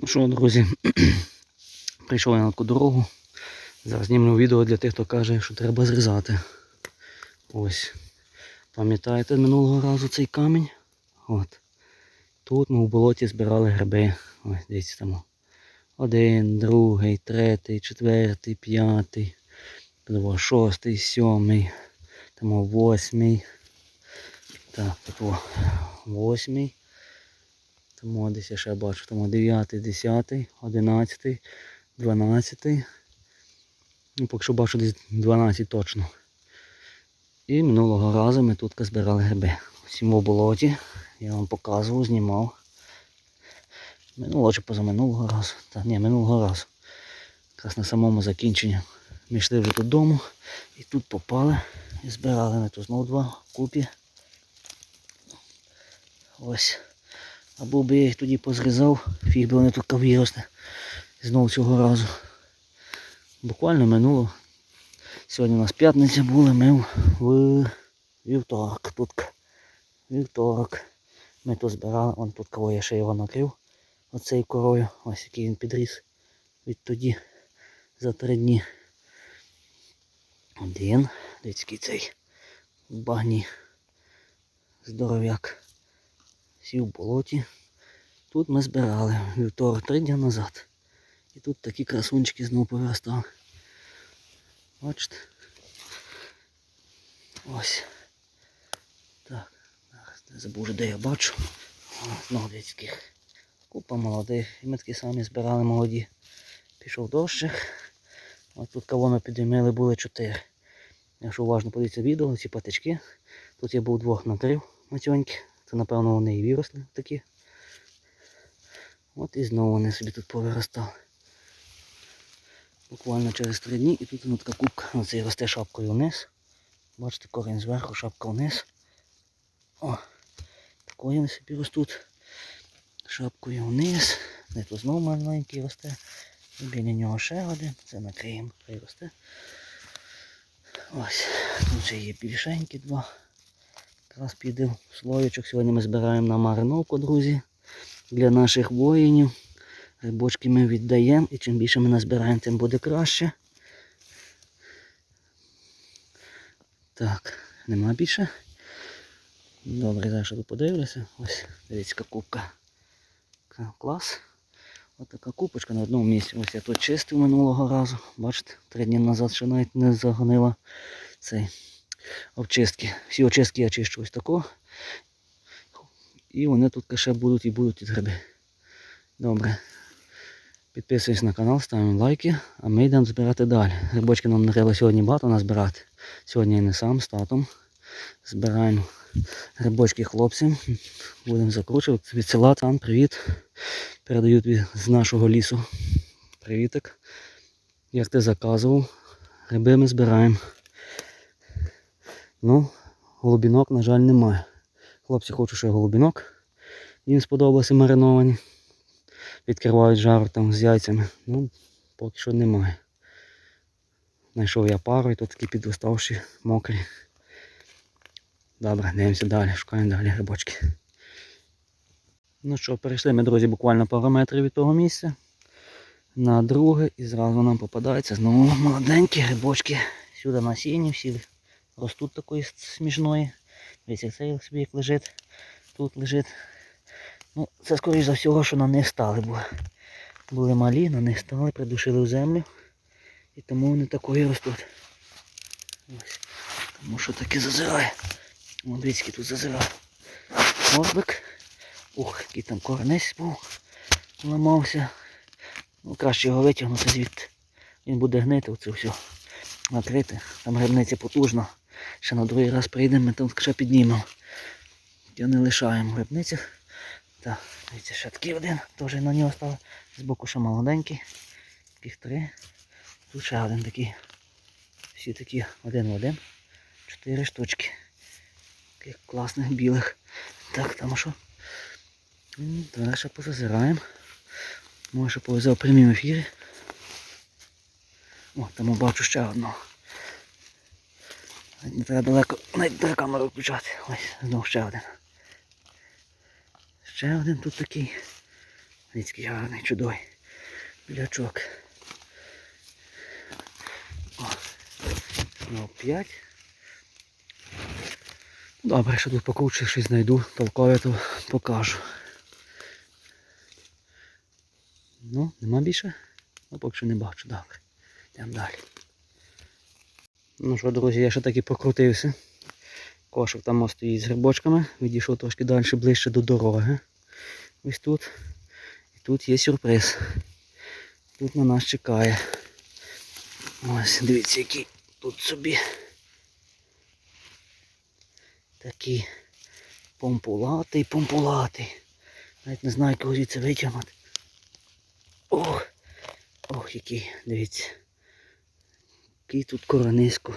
Ну що, друзі, прийшов я на таку дорогу. Зараз знімлю відео для тих, хто каже, що треба зрізати. Ось. Пам'ятаєте минулого разу цей камінь? От. Тут ми в болоті збирали гриби. Ось, дивіться там. Один, другий, третій, четвертий, п'ятий, шостий, сьомий, там восьмий. Так, тут восьмий. Тому десь я ще бачу, тому 9, 10, 11, 12. Ну, поки що бачу десь 12 точно. І минулого разу ми тут збирали гриби. Всім в болоті. Я вам показував, знімав. Минулого чи позаминулого разу. Та ні, минулого разу. Якраз на самому закінченні. Ми йшли вже додому і тут попали. І збирали ми тут знову два купі. Ось. Або би я їх тоді позрізав, фіг би вони тут виросли. Знову цього разу. Буквально минуло. Сьогодні у нас п'ятниця була, ми в вівторок. Тут вівторок. Ми тут збирали, вон тут кого я ще його накрив. Оцей корою. Ось який він підріс. Відтоді за три дні. Один. Дивіться, який цей багні. Здоров'як. Сів в болоті. Тут ми збирали вівторок три дні назад. І тут такі красунчики знову повиростали. Бачите? Ось. Так, не забув, де я бачу. Знову таких. Купа молодих. І ми такі самі збирали молоді. Пішов дощик. Ось тут кого ми підіймали були чотири. Якщо уважно подивіться відео, ці патички. Тут я був двох накрив матьоньки. Це напевно вони і виросли такі. От і знову вони собі тут повиростали. Буквально через три дні і тут воно така кубка. Оце росте шапкою вниз. Бачите, корінь зверху, шапка вниз. О, такої вони собі ростуть. Шапкою вниз. Де тут знову маленький росте. І біля нього ще один. Це накриємо, хай росте. Ось, тут ще є більшенькі два. Якраз піде в слоєчок. Сьогодні ми збираємо на мариновку, друзі, для наших воїнів. Грибочки ми віддаємо і чим більше ми назбираємо, тим буде краще. Так, нема більше. Добре, зараз тут подивлюся. Ось, дивіться, яка кубка. Клас. Ось така купочка на одному місці. Ось я тут чистив минулого разу. Бачите, три дні назад ще навіть не загонила цей обчистки. Всі очистки я чищу ось тако. І вони тут ще будуть і будуть із гриби. Добре. Підписуйтесь на канал, ставимо лайки, а ми йдемо збирати далі. Грибочки нам треба сьогодні багато назбирати. Сьогодні я не сам з татом. Збираємо грибочки хлопцям. Будемо закручувати. Від села там привіт. Передають від- з нашого лісу. Привітик. Як ти заказував, гриби ми збираємо. Ну, голубінок, на жаль, немає. Хлопці хочуть ще голубінок. Їм сподобалося мариновані. Відкривають жару там з яйцями. Ну, поки що немає. Знайшов я пару і тут такі підроставші, мокрі. Добре, дивимося далі, шукаємо далі грибочки. Ну що, перейшли ми, друзі, буквально пару метрів від того місця. На друге і зразу нам попадаються знову молоденькі грибочки. Сюди на сіні всі ростуть такої смішної. Дивіться, цей собі лежить. Тут лежить. Ну, це скоріш за всього, що на них стали, бо були малі, на них стали, придушили в землю. І тому вони такої ростуть. Ось. Тому що таке зазирає. О, тут зазирає. Морбик. Ух, який там коренець був. Ламався. Ну, краще його витягнути звідти. Він буде гнити оце все. Накрити. Там грибниця потужна. Ще на другий раз прийдемо, там ще піднімемо. Я не лишаємо грибницю. Так, дивіться, ще такий один, теж на нього став. Збоку ще молоденький. Таких три. Тут ще один такий. Всі такі один в один. Чотири штучки. Таких класних білих. Так, там що? Далі ще позазираємо. Може ще повезе в прямому ефірі. О, там бачу ще одного. Не треба далеко, навіть камеру включати. Ось, знову ще один. Ще один тут такий. Дивіться, гарний, чудовий. Білячок. О, знову 5. Добре, що тут покруче щось знайду, толкове, то покажу. Ну, нема більше? Ну, поки що не бачу, добре. Йдемо далі. Ну що, друзі, я ще таки прокрутився. Кошик там стоїть з грибочками. Відійшов трошки далі, ближче до дороги. Ось тут. І тут є сюрприз. Тут на нас чекає. Ось, дивіться, який тут собі. Такий помпулатий, помпулатий. Навіть не знаю, кого звідси витягнути. Ох, ох, який, дивіться. Який тут коронисько.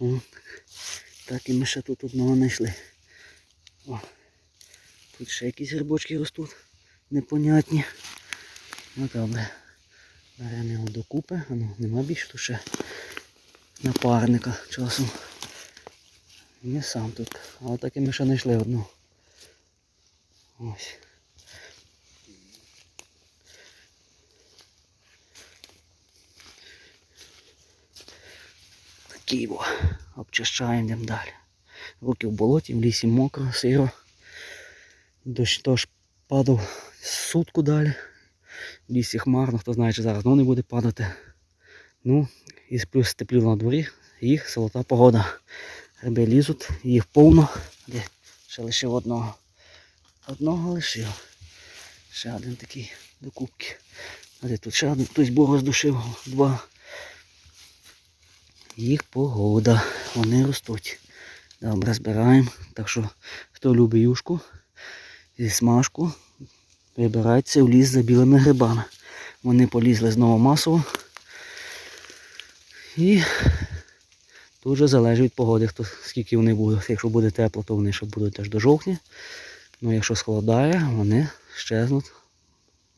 О, так і ми ще тут одного знайшли. О, тут ще якісь грибочки ростуть. Непонятні. Ну добре. Беремо його докупи. А ну, нема більше тут ще напарника часом. Не сам тут. Але так і ми ще знайшли одну. Ось. Такий. Обчищаємо йдемо далі. Руки в болоті, в лісі мокро, сиро. Дощ теж падав сутку далі. В лісі хмарно, хто знає, чи зараз знову не буде падати. Ну, і плюс тепліло на дворі, їх золота погода. Гриби лізуть, їх повно. Де? Ще лишив одного. Одного лишив. Ще один такий до кубки. А де тут ще один хтось був роздушив. Два. Їх погода. Вони ростуть. Добре, збираємо. Так що, хто любить юшку зі смажку, вибирайте в ліс за білими грибами. Вони полізли знову масово. І тут вже залежить від погоди, хто, скільки вони будуть. Якщо буде тепло, то вони ще будуть аж до жовтня. Ну якщо схолодає, вони щезнуть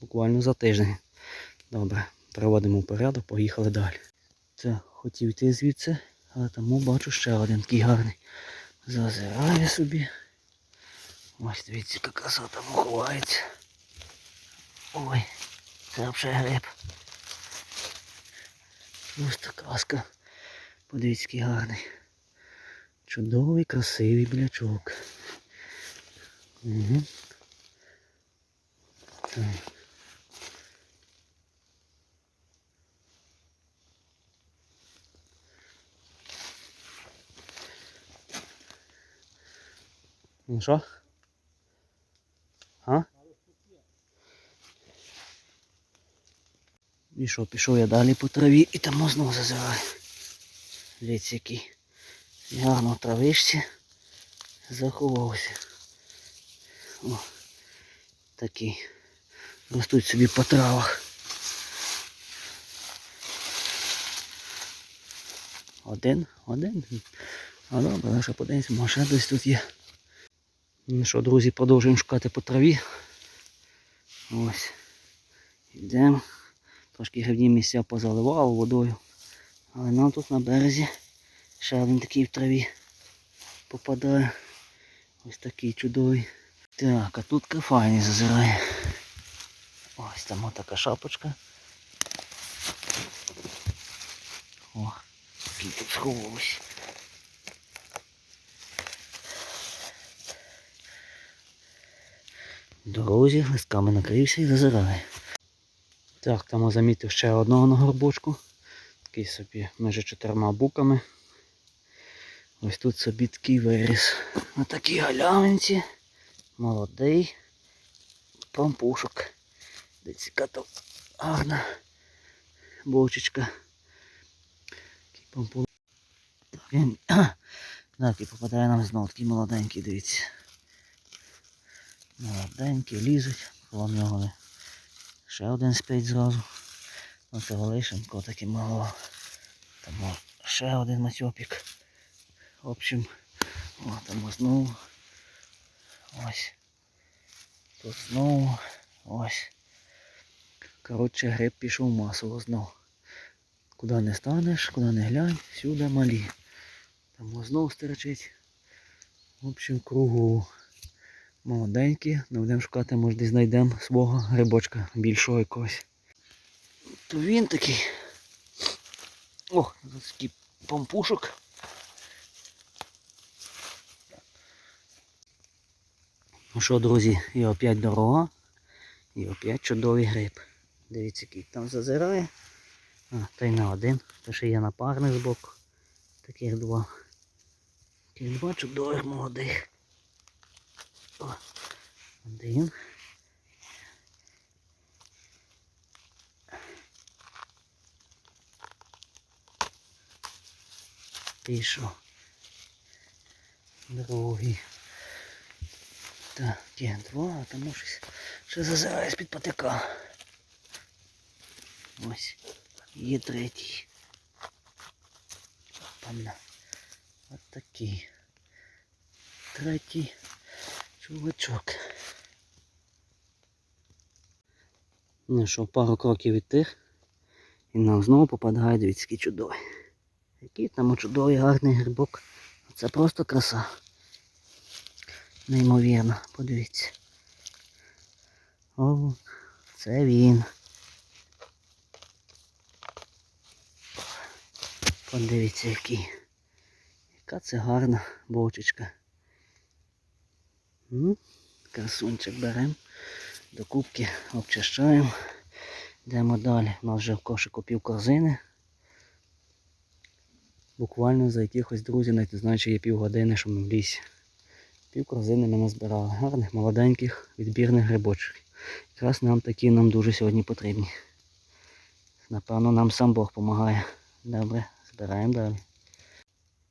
буквально за тиждень. Добре, приводимо в порядок, поїхали далі. Це хотів йти звідси, але тому бачу ще один такий гарний. Зазирає собі. Ось дивіться, яка краса там ховається. Ой, це взагалі гриб. Просто казка. Подивіться, який гарний. Чудовий, красивий білячок. Угу. Так. Ну що? І що, пішов я далі по траві і там знову зазираю. Дивіться, який гарно в травишці заховався. О, такий. Ростуть собі по травах. Один, один. А добре, ще подивимось, може десь тут є. Ну що, друзі, продовжуємо шукати по траві. Ось. Йдемо. Трошки грибні місця позаливало водою. Але нам тут на березі ще один такий в траві попадає. Ось такий чудовий. Так, а тут кафайний зазирає. Ось там така шапочка. О, який тут сховався. Дорозі листками накрився і зазирає. Так, там замітив ще одного на горбочку. Такий собі між чотирма буками. Ось тут собі такий виріс. На такій галявинці. Молодий. Пампушок. Десь яка то гарна бочечка. Такий пампушок. Так. Так, і попадає нам знову такий молоденький, дивіться. Молоденькі, лізуть, коло. Ще один спить зразу. Оцього лишенько такий мало. Там ще один матьопік. В общем, о, там знову. Ось. Тут знову. Ось. Коротше, гриб пішов масово знову. Куди не станеш, куди не глянь, всюди малі. Там знову стерчить. В общем, кругу. Молоденькі, не будемо шукати, може десь знайдемо свого грибочка більшого якогось. То він такий. Тут такий помпушок. Ну що, друзі, і опять дорога, і опять чудовий гриб. Дивіться, який там зазирає. А, та й не один, то ще є напарник збоку. Таких два. Таких два чудових молодих. О, один. Пішов. Другий. Так, є два, тому щось ще зазирає з-під патика. Ось. Є третій. Панна. От такий. Третій чувачок. Ну що, пару кроків від тих. І нам знову попадає дивіться, чудовий. Який там чудовий гарний грибок. Це просто краса. Неймовірно, подивіться. О, це він. Подивіться який. Яка це гарна бочечка. Ну, красунчик беремо. До кубки обчищаємо. Йдемо далі. У нас вже в кошику пів корзини. Буквально за якихось друзів, навіть не знаю, чи є півгодини, що ми в лісі. Пів корзини ми назбирали. Гарних, молоденьких, відбірних грибочків. Якраз нам такі нам дуже сьогодні потрібні. Напевно, нам сам Бог допомагає. Добре, збираємо далі.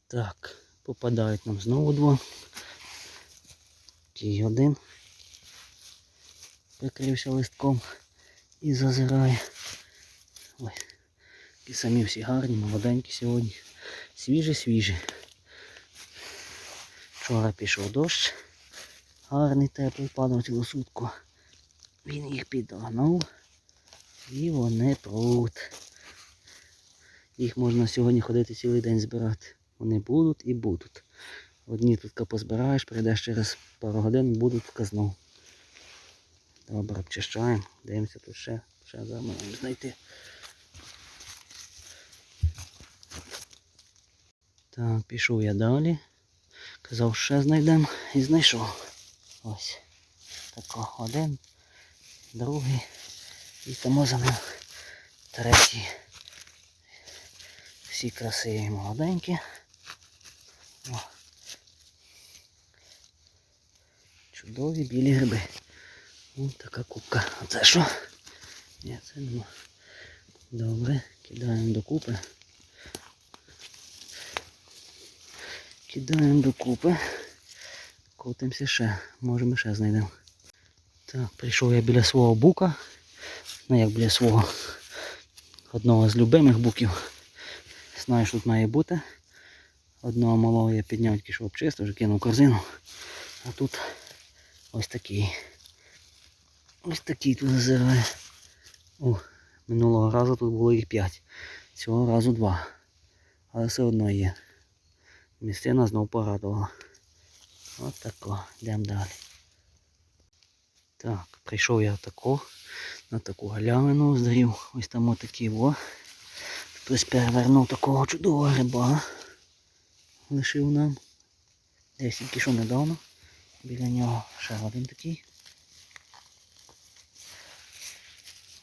Так, попадають нам знову два. Такий один. Прикрився листком і зазирає. Ой, такі самі всі гарні, молоденькі сьогодні. Свіжі-свіжі. Вчора пішов дощ. Гарний теплий падав цілу сутку. Він їх підогнав. І вони пруть. Їх можна сьогодні ходити цілий день збирати. Вони будуть і будуть. Одні тут позбираєш, прийдеш через пару годин, будуть знов. Добре, обчищаємо. Дивимося тут ще. Ще зараз знайти. Так, пішов я далі. Казав, ще знайдемо і знайшов. Ось. Тако один, другий. І тому за ним третій. Всі красиві молоденькі. О. Чудові білі гриби. Ось така кубка. А це що? Ні, це нема. Добре, кидаємо докупи. Кидаємо докупи. Котимося ще. Може ми ще знайдемо. Так, прийшов я біля свого бука. Ну як біля свого одного з любимих буків. Знаю, що тут має бути. Одного малого я підняв тільки що обчистив, вже кинув корзину. А тут ось такий. Ось такий тут зазирає. О, минулого разу тут було їх 5. Цього разу 2. Але все одно є. Місцина знов порадувала. От тако. Йдемо далі. Так, прийшов я тако, на таку галявину зрів. Ось там отакий во. Хтось перевернув такого чудового гриба. Лишив нам. Десь тільки що недавно. Біля нього ще один такий.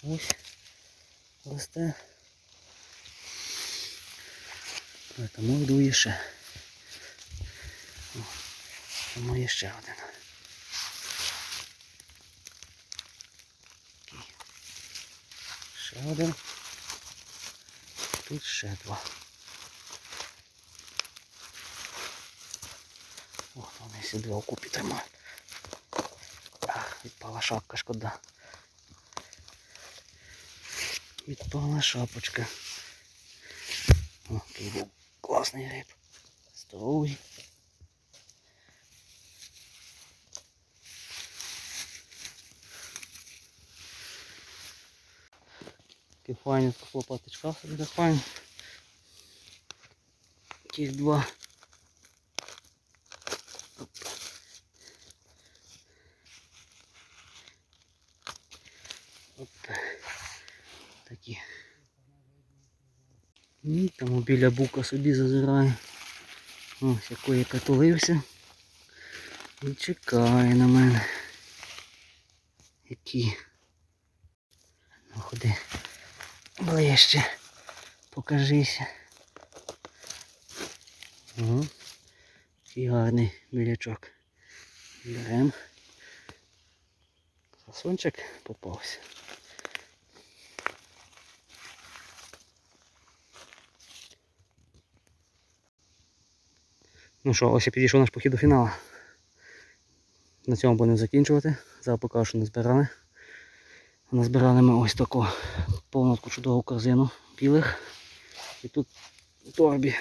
Ось росте. А Тому йду ще. Тому є ще один. Ще один. Тут ще два. Два окупі тримають. Ах, відпала шапка, шкода. Відпала шапочка. О, який був класний гриб. Здоровий. Такий файний такого патичка собі так файний. Таких два. Оп. Оп. Такі. І там біля бука собі зазирає. Ось який катулився. І чекає на мене. Які. Ну ходи. Ближче. Покажися. Ага. Який гарний білячок. Берем. Сосунчик попався. Ну що, ось і підійшов наш похід до фіналу. На цьому будемо закінчувати. Зараз покажу, що не збирали. Назбирали ми ось таку повну чудову корзину білих. І тут в торбі.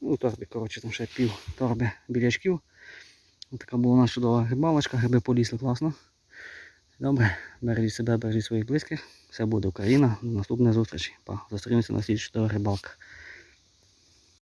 Ну, в торбі, коротше, там ще пів торби білячків. Ось така була у нас чудова грибалочка, гриби полізли класно. Добре, бережіть себе, бережіть своїх близьких. Все буде Україна. До наступної зустрічі. Па. Зустрінемося на слідчій чудових рибалках.